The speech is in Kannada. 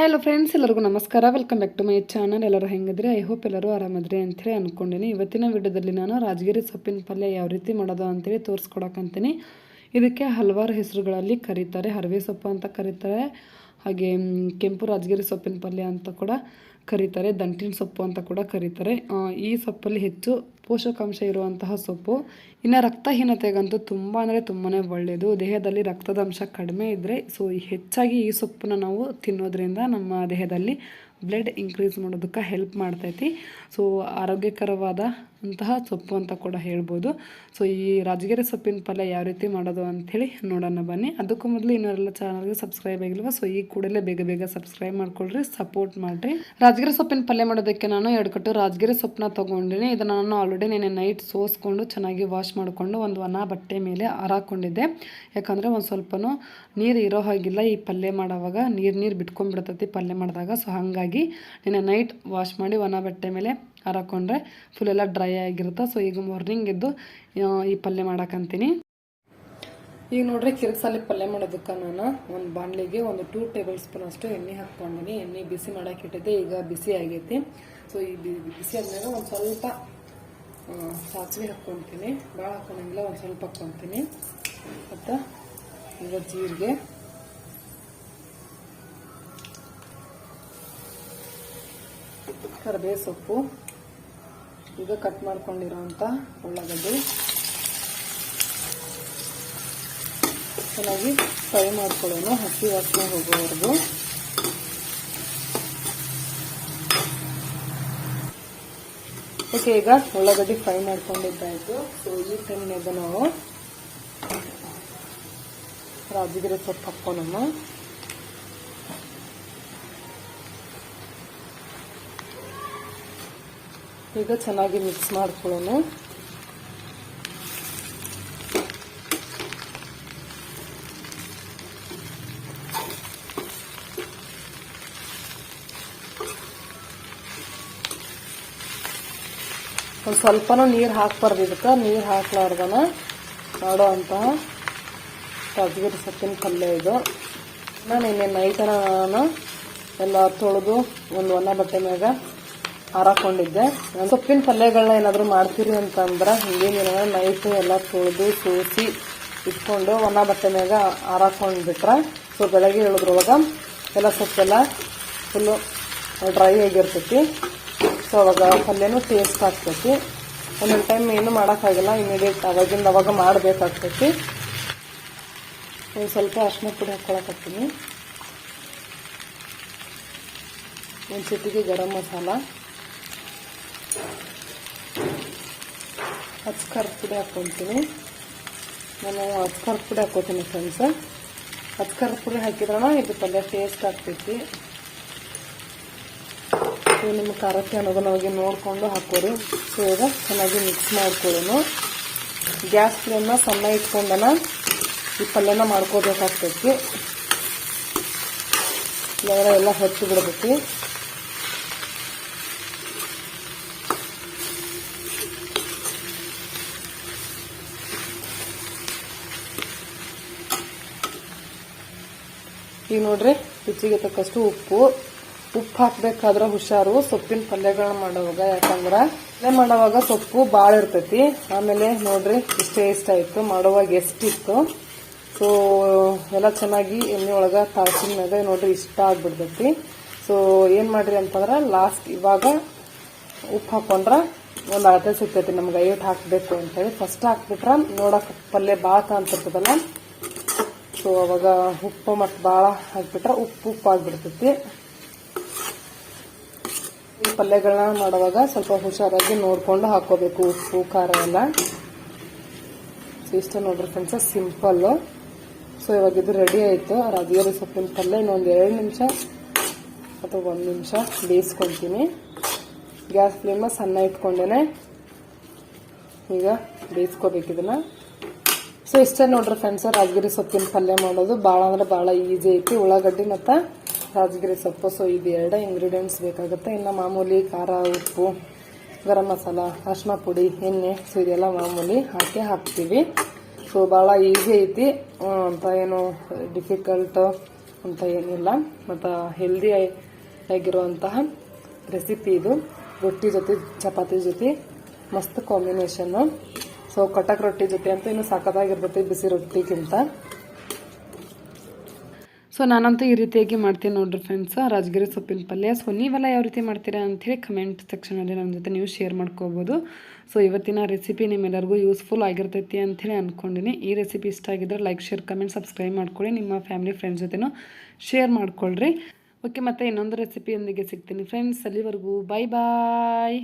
ಹಲೋ ಫ್ರೆಂಡ್ಸ್ ಎಲ್ಲರಿಗೂ ನಮಸ್ಕಾರ. Welcome back to my channel ಎಲ್ಲರೂ ಹೆಂಗಿದ್ರಿ? ಐ ಹೋಪ್ ಎಲ್ಲರೂ ಆರಾಮದ್ರಿ ಅಂತೇಳಿ ಅಂದ್ಕೊಂಡಿನಿ ಇವತ್ತಿನ ವಿಡಿಯೋದಲ್ಲಿ ನಾನು ರಾಜಗಿರಿ ಸೊಪ್ಪಿನ ಪಲ್ಯ ಯಾವ ರೀತಿ ಮಾಡೋದು ಅಂತೇಳಿ ತೋರಿಸ್ಕೊಡಕ್ಕಂತೀನಿ ಇದಕ್ಕೆ ಹಲವಾರು ಹೆಸರುಗಳಲ್ಲಿ ಕರೀತಾರೆ. ಹರವೆ ಸೊಪ್ಪು ಅಂತ ಕರೀತಾರೆ. ಹಾಗೆ ಕೆಂಪು ರಾಜಗಿರಿ ಸೊಪ್ಪಿನ ಪಲ್ಯ ಅಂತ ಕೂಡ ಕರೀತಾರೆ. ದಂಟಿನ ಸೊಪ್ಪು ಅಂತ ಕೂಡ ಕರೀತಾರೆ. ಈ ಸೊಪ್ಪಲ್ಲಿ ಹೆಚ್ಚು ಪೋಷಕಾಂಶ ಇರುವಂತಹ ಸೊಪ್ಪು. ಇನ್ನು ರಕ್ತಹೀನತೆಗಂತೂ ತುಂಬ ಅಂದರೆ ತುಂಬಾ ಒಳ್ಳೆಯದು ದೇಹದಲ್ಲಿ ರಕ್ತದ ಅಂಶ ಕಡಿಮೆ ಇದ್ದರೆ ಸೊ ಹೆಚ್ಚಾಗಿ ಈ ಸೊಪ್ಪನ್ನು ನಾವು ತಿನ್ನೋದ್ರಿಂದ ನಮ್ಮ ದೇಹದಲ್ಲಿ ಬ್ಲಡ್ ಇನ್ಕ್ರೀಸ್ ಮಾಡೋದಕ್ಕೆ ಹೆಲ್ಪ್ ಮಾಡ್ತೈತಿ. ಸೊ ಆರೋಗ್ಯಕರವಾದ ಅಂತಹ ಸೊಪ್ಪು ಅಂತ ಕೂಡ ಹೇಳ್ಬೋದು. ಸೊ, ಈ ರಾಜಗಿರಿ ಸೊಪ್ಪಿನ ಪಲ್ಯ ಯಾವ ರೀತಿ ಮಾಡೋದು ಅಂಥೇಳಿ ನೋಡೋಣ ಬನ್ನಿ. ಅದಕ್ಕೂ ಮೊದಲು ಇನ್ನೆಲ್ಲ ಚಾನಲ್ಗೆ ಸಬ್ಸ್ಕ್ರೈಬ್ ಆಗಿಲ್ವ, ಸೊ ಈ ಕೂಡಲೇ ಬೇಗ ಬೇಗ ಸಬ್ಸ್ಕ್ರೈಬ್ ಮಾಡ್ಕೊಳ್ರಿ, ಸಪೋರ್ಟ್ ಮಾಡಿರಿ. ರಾಜಗಿರಿ ಸೊಪ್ಪಿನ ಪಲ್ಯ ಮಾಡೋದಕ್ಕೆ ನಾನು ಎರಡು ಕಟ್ಟು ರಾಜಗಿರಿ ಸೊಪ್ಪನ್ನ ತೊಗೊಂಡಿನಿ. ಇದನ್ನು ನಾನು ಆಲ್ರೆಡಿ ನೆನೆ ನೈಟ್ ಸೋಸ್ಕೊಂಡು ಚೆನ್ನಾಗಿ ವಾಶ್ ಮಾಡಿಕೊಂಡು ಒಂದು ಒಣ ಬಟ್ಟೆ ಮೇಲೆ ಹಾರಾಕೊಂಡಿದ್ದೆ ಯಾಕಂದರೆ ಒಂದು ಸ್ವಲ್ಪನೂ ನೀರು ಇರೋ ಹಾಗಿಲ್ಲ, ಈ ಪಲ್ಯ ಮಾಡೋವಾಗ ನೀರು ನೀರು ಬಿಟ್ಕೊಂಡ್ಬಿಡ್ತೈತಿ ಪಲ್ಯ ಮಾಡಿದಾಗ. ಸೊ ಹಾಗಾಗಿ ನೆನೆ ನೈಟ್ ವಾಶ್ ಮಾಡಿ ಒಣ ಬಟ್ಟೆ ಮೇಲೆ ಹಾರಾಕೊಂಡ್ರೆ ಫುಲ್ ಎಲ್ಲ ಡ್ರೈ ಆಗಿರುತ್ತೆ. ಸೊ ಈಗ ಮಾರ್ನಿಂಗ್ ಎದ್ದು ಈ ಪಲ್ಯ ಮಾಡಕ್ಕಂತೀನಿ ಈಗ ನೋಡ್ರಿ ಕಿರಿಕ್ಸಾಲಿ ಪಲ್ಯ ಮಾಡೋದಕ್ಕೆ ನಾನು ಒಂದು ಬಾಣಲಿಗೆ ಒಂದು ಟೂ ಟೇಬಲ್ ಸ್ಪೂನ್ ಅಷ್ಟು ಎಣ್ಣೆ ಹಾಕ್ಕೊಂಡಿನಿ. ಎಣ್ಣೆ ಬಿಸಿ ಮಾಡಕ್ಕೆ ಇಟ್ಟಿದ್ದೆ, ಈಗ ಬಿಸಿ ಆಗೈತಿ. ಸೊ ಈ ಬಿಸಿ ಆದ್ಮೇಲೆ ಒಂದು ಸ್ವಲ್ಪ ಸಾಸಿವೆ ಹಾಕ್ಕೊತೀನಿ ಭಾಳ ಹಾಕ್ಕೊಂಡಂಗಿಲ್ಲ ಒಂದು ಸ್ವಲ್ಪ ಹಾಕ್ಕೊತೀನಿ ಮತ್ತು ಈಗ ಜೀರಿಗೆ. ಕರಿಬೇವು ಸೊಪ್ಪು. ಈಗ ಕಟ್ ಮಾಡ್ಕೊಂಡಿರೋಂಥ ಉಳ್ಳಾಗಡ್ಡಿ. ಚೆನ್ನಾಗಿ ಫ್ರೈ ಮಾಡ್ಕೊಳ್ಳೋಣ. ಹಸಿ ವಾಸನೆ ಹೋಗೋವರೆಗೂ. ಓಕೆ ಈಗ ಉಳ್ಳಾಗಡ್ಡಿ ಫ್ರೈ ಮಾಡ್ಕೊಂಡಿದ್ದಾಯ್ತು. ಸೊ ಈ ಟೈಮ್ನಾಗ ನಾವು ರಾಜಗಿರಿ ಸೊಪ್ಪು ಹಾಕೋಣ ಈಗ ಚೆನ್ನಾಗಿ ಮಿಕ್ಸ್ ಮಾಡ್ಕೊಳ್ಳೋಣ. ಒಂದು ಸ್ವಲ್ಪನೂ ನೀರು ಹಾಕ್ಬಾರ್ದು ಇದಕ್ಕೆ. ನೀರು ಹಾಕ್ಲಾರ್ದನ ಮಾಡೋ ಅಂತಹ ರಾಜಗಿರಿ ಸೊಪ್ಪಿನ ಪಲ್ಯ ಇದು. ನಾನು ನಿನ್ನೆ ನೈಟನ ನಾನು ಎಲ್ಲ ತೊಳೆದು ಒಂದು ಒಣ ಬಟ್ಟೆ ಮ್ಯಾಗ ಹಾರಾಕೊಂಡಿದ್ದೆ. ನಾನು ಸೊಪ್ಪಿನ ಪಲ್ಯಗಳನ್ನ ಏನಾದರೂ ಮಾಡ್ತೀರಿ ಅಂತಂದ್ರೆ ಹಿಂಗೇನಿಲ್ಲ ನೈಟು ಎಲ್ಲ ತೊಳೆದು ಸೋಸಿ ಇಟ್ಕೊಂಡು ಒಣ ಬಟ್ಟೆ ಮ್ಯಾಗ ಹಾರಾಕೊಂಡ್ಬಿಟ್ರೆ. ಸೊ ಬೆಳಗ್ಗೆ ಇಳಿದ್ರೊಳಗ ಎಲ್ಲ ಸೊಪ್ಪೆಲ್ಲ ಫುಲ್ಲು ಡ್ರೈ ಆಗಿರ್ತೈತಿ. ಸೊ ಅವಾಗ ಪಲ್ಯನೂ ಟೇಸ್ಟ್ ಆಗ್ತೈತಿ. ಒಂದೊಂದು ಟೈಮ್ ಏನು ಮಾಡೋಕ್ಕಾಗಲ್ಲ ಇಮಿಡಿಯೇಟ್ ಅವಾಗಿಂದ ಅವಾಗ ಮಾಡಬೇಕಾಗ್ತೈತಿ. ಒಂದು ಸ್ವಲ್ಪ ಅರ್ಶಿನ ಪುಡಿ ಹಾಕ್ಕೊಳಕತ್ತೀನಿ ಒಂದು ಸಿಟಿಗೆ ಗರಂ ಮಸಾಲ. ಹಚ್ಕರ್ ಪುಡಿ ಹಾಕ್ಕೊತೀನಿ ನಾನು ಹಚ್ಕರ್ ಪುಡಿ ಹಾಕ್ಕೋತೀನಿ ಫ್ರೆಂಡ್ಸ್ ಹಚ್ಕರ್ ಪುಡಿ ಹಾಕಿದ್ರಣ ಇದು ಪಲ್ಯ ಟೇಸ್ಟ್ ಆಗ್ತೈತಿ. ಇದು ನಿಮ್ಮ ಖಾರಕ್ಕೆ ಅನುಗುಣವಾಗಿ ನೋಡಿಕೊಂಡು ಹಾಕೋರು ಸೊ ಈಗ ಚೆನ್ನಾಗಿ ಮಿಕ್ಸ್ ಮಾಡ್ಕೊಳ್ಳೋಣ. ಗ್ಯಾಸ್ ಫ್ಲೇಮ್ನ ಸಣ್ಣ ಇಟ್ಕೊಂಡನ ಈ ಪಲ್ಯನ ಮಾಡ್ಕೋಬೇಕಾಗ್ತೈತಿ ಇಲ್ಲಾಂದ್ರೆ ಎಲ್ಲ ಹೊತ್ತು ಬಿಡ್ಬೇಕು. ಈಗ ನೋಡ್ರಿ, ರುಚಿಗೆ ತಕ್ಕಷ್ಟು ಉಪ್ಪು. ಉಪ್ಪು ಹಾಕ್ಬೇಕಾದ್ರೆ ಹುಷಾರು, ಸೊಪ್ಪಿನ ಪಲ್ಯಗಳನ್ನ ಮಾಡೋವಾಗ. ಯಾಕಂದ್ರೆ ಪಲ್ಯ ಮಾಡೋವಾಗ ಸೊಪ್ಪು ಭಾಳ ಇರ್ತೈತಿ. ಆಮೇಲೆ ನೋಡ್ರಿ, ಇಷ್ಟೇ ಇಷ್ಟ ಆಯ್ತು. ಮಾಡುವಾಗ ಎಷ್ಟಿತ್ತು? ಸೊ ಎಲ್ಲ ಚೆನ್ನಾಗಿ ಎಣ್ಣೆ ಒಳಗ ತಾಳ್ಸಿದ ಮ್ಯಾಗ ನೋಡ್ರಿ ಇಷ್ಟ ಆಗ್ಬಿಡ್ತೈತಿ. ಸೊ ಏನ್ ಮಾಡ್ರಿ ಅಂತಂದ್ರೆ ಲಾಸ್ಟ್ ಇವಾಗ ಉಪ್ಪು ಹಾಕೊಂಡ್ರ ಒಂದು ಅಳತೆ ಸಿಗ್ತೈತಿ. ನಮ್ಗೆ ಐವತ್ತು ಹಾಕಬೇಕು ಅಂತೇಳಿ ಫಸ್ಟ್ ಹಾಕ್ಬಿಟ್ರ ನೋಡಕ್ ಪಲ್ಯ ಭಾಳ ಕಾಣ್ತಿರ್ತದಲ್ಲ ಸೊ ಅವಾಗ ಉಪ್ಪು ಮತ್ತು ಭಾಳ ಹಾಕ್ಬಿಟ್ರೆ ಉಪ್ಪು ಉಪ್ಪು ಆಗ್ಬಿಡ್ತೈತಿ. ಈ ಪಲ್ಯಗಳನ್ನ ಮಾಡುವಾಗ ಸ್ವಲ್ಪ ಹುಷಾರಾಗಿ ನೋಡ್ಕೊಂಡು ಹಾಕೋಬೇಕು. ಉಪ್ಪು, ಖಾರ ಎಲ್ಲ. ಇಷ್ಟ ನೋಡ್ರಿ ಫ್ರೆಂಡ್ಸ್ ಸಿಂಪಲ್ ಸೊ ಇವಾಗ ಇದು ರೆಡಿ ಆಯಿತು. ರಾಜಗಿರಿ ಸೊಪ್ಪಿನ ಪಲ್ಯ ಇನ್ನೊಂದು ಎರಡು ನಿಮಿಷ ಅಥವಾ ಒಂದು ನಿಮಿಷ ಬೇಯಿಸ್ಕೊತೀನಿ ಗ್ಯಾಸ್ ಫ್ಲೇಮ್ನ ಸಣ್ಣ ಇಟ್ಕೊಂಡೇನೆ ಈಗ ಬೇಯಿಸ್ಕೋಬೇಕು ಇದನ್ನ. ಸೊ ಇಷ್ಟೇ ನೋಡ್ರಿ ಫ್ರೆಂಡ್ಸ್ ರಾಜಗಿರಿ ಸೊಪ್ಪಿನ ಪಲ್ಯ ಮಾಡೋದು. ಭಾಳ ಅಂದ್ರೆ ಭಾಳ ಈಸಿ ಐತಿ. ಉಳ್ಳಾಗಡ್ಡಿ ಮತ್ತು ರಾಜಗಿರಿ ಸೊಪ್ಪು ಸೊ ಇದು ಎರಡೇ ಇಂಗ್ರೀಡಿಯೆಂಟ್ಸ್ ಬೇಕಾಗುತ್ತೆ. ಇನ್ನು ಮಾಮೂಲಿ ಖಾರ, ಉಪ್ಪು, ಗರಂ ಮಸಾಲ, ಅರ್ಶಿನ ಪುಡಿ, ಎಣ್ಣೆ ಸೊ ಇದೆಲ್ಲ ಮಾಮೂಲಿ ಹಾಕಿ ಹಾಕ್ತೀವಿ. ಸೊ ಭಾಳ ಈಸಿ ಐತಿ. ಅಂತ ಏನು ಡಿಫಿಕಲ್ಟ್ ಅಂತ ಏನಿಲ್ಲ. ಮತ್ತು ಹೆಲ್ದಿ ಆಗಿರುವಂತಹ ರೆಸಿಪಿ ಇದು. ರೊಟ್ಟಿ ಜೊತೆ, ಚಪಾತಿ ಜೊತೆ, ಮಸ್ತ್ ಕಾಂಬಿನೇಷನ್ನು ಸೊ ಕಟಕ್ ರೊಟ್ಟಿ ಜೊತೆ ಅಂತ ಇನ್ನು ಸಖತ್ತಾಗಿರ್ತೈತಿ ಬಿಸಿ ರೊಟ್ಟಿಗಿಂತ. ಸೊ ನಾನಂತೂ ಈ ರೀತಿಯಾಗಿ ಮಾಡ್ತೀನಿ ನೋಡ್ರಿ ಫ್ರೆಂಡ್ಸ್ ರಾಜಗಿರಿ ಸೊಪ್ಪಿನ ಪಲ್ಯ. ಸೊ ನೀವೆಲ್ಲ ಯಾವ ರೀತಿ ಮಾಡ್ತೀರಾ ಅಂಥೇಳಿ ಕಮೆಂಟ್ ಸೆಕ್ಷನಲ್ಲಿ ನನ್ನ ಜೊತೆ ನೀವು ಶೇರ್ ಮಾಡ್ಕೋಬೋದು. ಸೊ ಇವತ್ತಿನ ರೆಸಿಪಿ ನಿಮ್ಮೆಲ್ಲರಿಗೂ ಯೂಸ್ಫುಲ್ ಆಗಿರ್ತೈತಿ ಅಂಥೇಳಿ ಅಂದ್ಕೊಂಡಿನಿ ಈ ರೆಸಿಪಿ ಇಷ್ಟ ಆಗಿದ್ರೆ ಲೈಕ್ ಶೇರ್ ಕಮೆಂಟ್ ಸಬ್ಸ್ಕ್ರೈಬ್ ಮಾಡ್ಕೊಳ್ಳಿ. ನಿಮ್ಮ ಫ್ಯಾಮಿಲಿ ಫ್ರೆಂಡ್ಸ್ ಜೊತೆನೂ ಶೇರ್ ಮಾಡ್ಕೊಳ್ರಿ. ಓಕೆ ಮತ್ತೆ ಇನ್ನೊಂದು ರೆಸಿಪಿಯೊಂದಿಗೆ ಸಿಗ್ತೀನಿ ಫ್ರೆಂಡ್ಸ್ ಅಲ್ಲಿವರೆಗೂ ಬಾಯ್ ಬಾಯ್